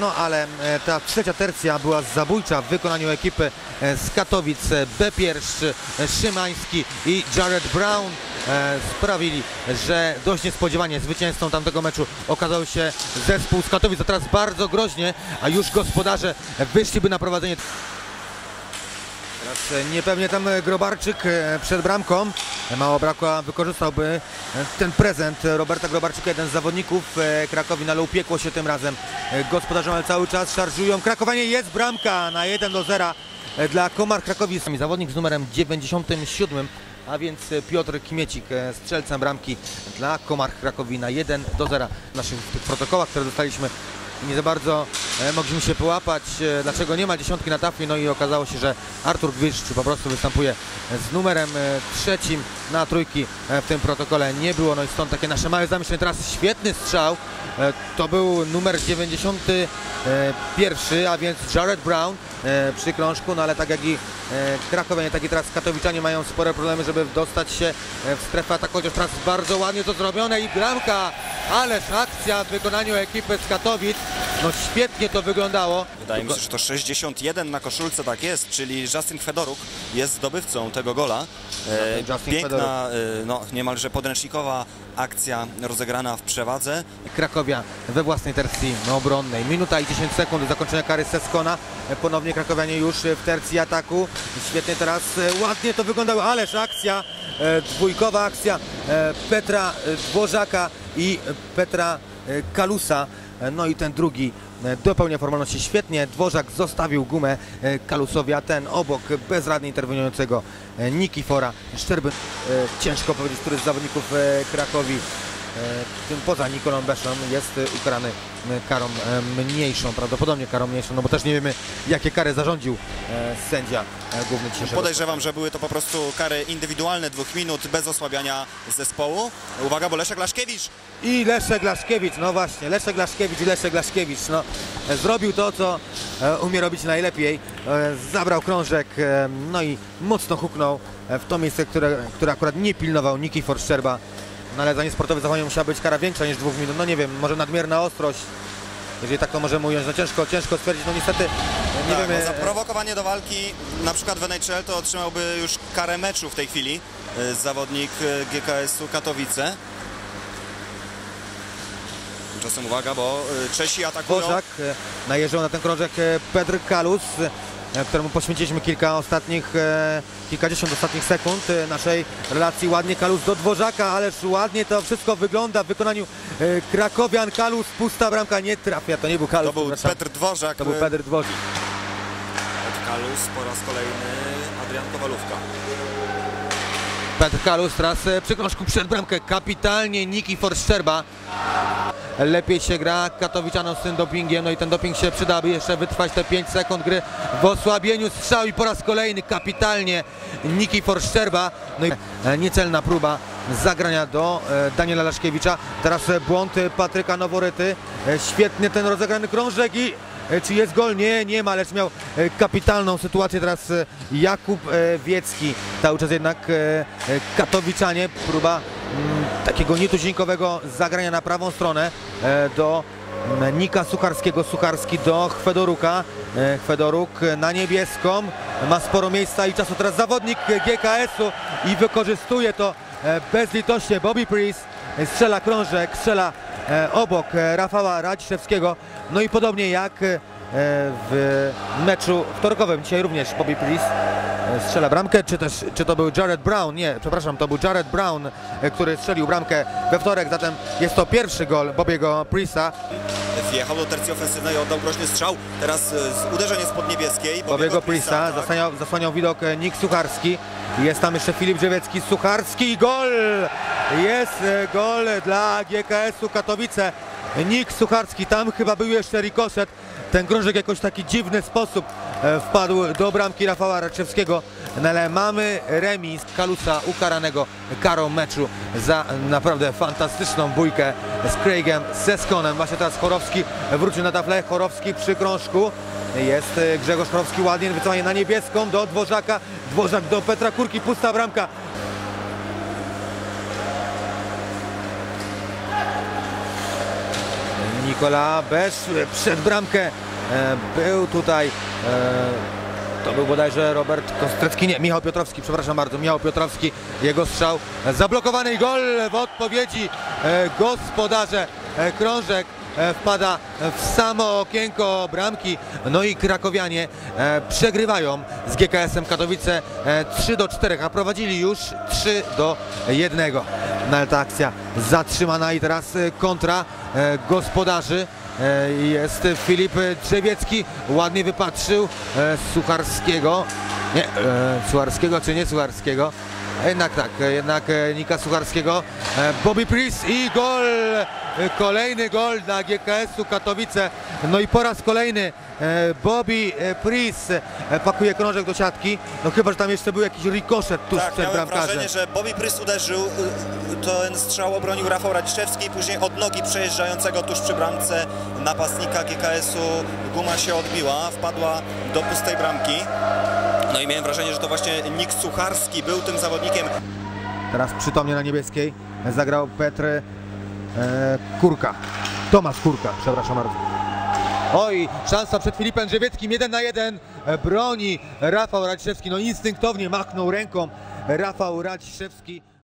no ale e, ta trzecia tercja była zabójcza w wykonaniu ekipy e, z Katowic. E, Bepiersz, e, Szymański i Jared Brown sprawili, że dość niespodziewanie zwycięzcą tamtego meczu okazał się zespół z Katowic. A teraz bardzo groźnie, a już gospodarze wyszliby na prowadzenie. Teraz e, niepewnie tam e, Grobarczyk e, przed bramką. Mało brakło, a wykorzystałby ten prezent Roberta Grobarczyka, jeden z zawodników Krakowi, no ale upiekło się tym razem gospodarzom, ale cały czas szarżują. Krakowanie jest bramka na 1 do 0 e, dla Komar Krakowi. Zawodnik z numerem 97, a więc Piotr Kmiecik, strzelcem bramki dla Komar Krakowi na 1 do 0. W naszych protokołach, które dostaliśmy nie za bardzo e, mogliśmy się połapać, e, dlaczego nie ma dziesiątki na tafli, no i okazało się, że Artur Gwiszcz po prostu występuje z numerem e, trzecim na trójki e, w tym protokole nie było, no i stąd takie nasze małe zamyślenie. Teraz świetny strzał, e, to był numer 91, a więc Jared Brown e, przy krążku, no ale tak jak i e, Krakowianie, tak i teraz Katowiczanie mają spore problemy, żeby dostać się e, w strefę ataku, chociaż teraz bardzo ładnie to zrobione i bramka, ależ akcja w wykonaniu ekipy z Katowic, no świetnie to wyglądało. Wydaje mi się, że to 61 na koszulce tak jest, czyli Justin Fedoruk jest zdobywcą tego gola. E, Piękna, e, no, niemalże podręcznikowa akcja rozegrana w przewadze. Krakowia we własnej tercji obronnej. Minuta i 10 sekund do zakończenia kary Seskona. Ponownie Krakowianie już w tercji ataku. Świetnie teraz, e, ładnie to wyglądało, ależ akcja, e, dwójkowa akcja e, Petra Dworzaka i Petra Kalusa. E, No i ten drugi e, dopełnia formalności świetnie. Dworzak zostawił gumę e, Kalusowi, a ten obok bezradnie interweniującego Nikifora Szczerby. E, Ciężko powiedzieć, który z zawodników Krakowi E, tym poza Nikolą Beszą jest e, ukarany e, karą e, mniejszą, prawdopodobnie karą mniejszą, no bo też nie wiemy jakie kary zarządził e, sędzia e, główny dzisiejszego. Podejrzewam, że były to po prostu kary indywidualne dwóch minut bez osłabiania zespołu. Uwaga, bo Leszek Laszkiewicz I Leszek Laszkiewicz, no właśnie, Leszek Laszkiewicz i Leszek Laszkiewicz, no e, zrobił to, co e, umie robić najlepiej, e, zabrał krążek, e, no i mocno huknął e, w to miejsce, które, które akurat nie pilnował Nikifor Szczerba, no ale za niesportowe zachowanie musiała być kara większa niż dwóch minut, no nie wiem, może nadmierna ostrość, jeżeli tak to możemy ująć, no ciężko, ciężko stwierdzić, no niestety nie tak, wiemy... za prowokowanie do walki, na przykład w NHL, to otrzymałby już karę meczu w tej chwili e, zawodnik e, GKS-u Katowice. Tymczasem uwaga, bo e, Czesi atakują. Bożak najeżdżał na ten krążek Pedr Kalus, któremu poświęciliśmy kilka ostatnich, e, kilkadziesiąt ostatnich sekund e, naszej relacji. Ładnie Kalus do Dworzaka, ależ ładnie to wszystko wygląda w wykonaniu e, Krakowian. Kalus, pusta bramka, nie trafia, to nie był Kalus, To był. Petr Dworzak. to był e, Pedr Dworzak. Petr Kalus po raz kolejny Adrian Kowalówka. Petr Kalus teraz e, przy krążku przed bramkę, kapitalnie Niki Szczerba. Lepiej się gra Katowiczanom z tym dopingiem, no i ten doping się przyda, aby jeszcze wytrwać te 5 sekund gry w osłabieniu strzał i po raz kolejny kapitalnie Niki Szczerba. No i e, niecelna próba zagrania do e, Daniela Laszkiewicza. Teraz e, błąd Patryka Noworyty. Świetnie ten rozegrany krążek i Czy jest gol? Nie, nie ma, lecz miał kapitalną sytuację teraz Jakub Wiecki. Cały czas jednak Katowiczanie, próba takiego nietuzinkowego zagrania na prawą stronę e, do Nika Sucharskiego, Sucharski do Chwedoruka. E, Chwedoruk na niebieską, ma sporo miejsca i czasu teraz zawodnik GKS-u i wykorzystuje to e, bezlitośnie. Bobby Priest strzela krążek, strzela obok Rafała Radziszewskiego. No i podobnie jak w meczu wtorkowym, dzisiaj również Bobby Priest strzela bramkę, czy też czy to był Jared Brown? Nie, przepraszam, to był Jared Brown, e, który strzelił bramkę we wtorek, zatem jest to pierwszy gol Bobiego Priesta. Wjechał do tercji ofensywnej, oddał groźny strzał. Teraz e, z uderzenie spod niebieskiej. Bobiego Priesta, tak. zasłaniał, zasłaniał widok e, Nick Sucharski. Jest tam jeszcze Filip Drzewiecki, Sucharski gol! Jest e, gol dla GKS-u Katowice. Nick Sucharski, tam chyba był jeszcze rikoszet. Ten krążek jakoś w taki dziwny sposób e, wpadł do bramki Rafała Raczewskiego. No ale mamy remis Kalusa ukaranego karą meczu za naprawdę fantastyczną bójkę z Craigiem Seskonem. Właśnie teraz Chorowski wrócił na taflę. Chorowski przy krążku. Jest e, Grzegorz Chorowski ładnie, wycofanie na niebieską do Dworzaka. Dworzak do Petra Kurki, pusta bramka. Nikola Bez przed bramkę e, był tutaj. E, to był bodajże Robert Kostrecki, nie, Michał Piotrowski, przepraszam bardzo, Michał Piotrowski, jego strzał, zablokowany gol w odpowiedzi, e, gospodarze, krążek wpada w samo okienko bramki, no i krakowianie przegrywają z GKS-em Katowice e, 3 do 4, a prowadzili już 3 do 1. No ale ta akcja zatrzymana i teraz e, kontra e, gospodarzy. E, Jest Filip Drzewiecki, ładnie wypatrzył Sucharskiego. Nie, Sucharskiego czy nie Sucharskiego? Jednak tak, jednak Nika Sucharskiego. E, Bobby Priest i gol! E, Kolejny gol dla GKS-u Katowice. No i po raz kolejny e, Bobby Priest pakuje krążek do siatki. No chyba, że tam jeszcze był jakiś rikoszet tuż Tak, przed bramkarzem. wrażenie, że Bobby Prys uderzył, y, ten strzał obronił Rafał Radziszewski, później od nogi przejeżdżającego tuż przy bramce napastnika GKS-u guma się odbiła, wpadła do pustej bramki. No i miałem wrażenie, że to właśnie Nik Sucharski był tym zawodnikiem. Teraz przytomnie na niebieskiej zagrał Petr e, Kurka. Tomasz Kurka, przepraszam bardzo. Oj, szansa przed Filipem Drzewieckim, jeden na jeden, e, broni Rafał Radziszewski, no instynktownie machnął ręką Rafał Radziszewski.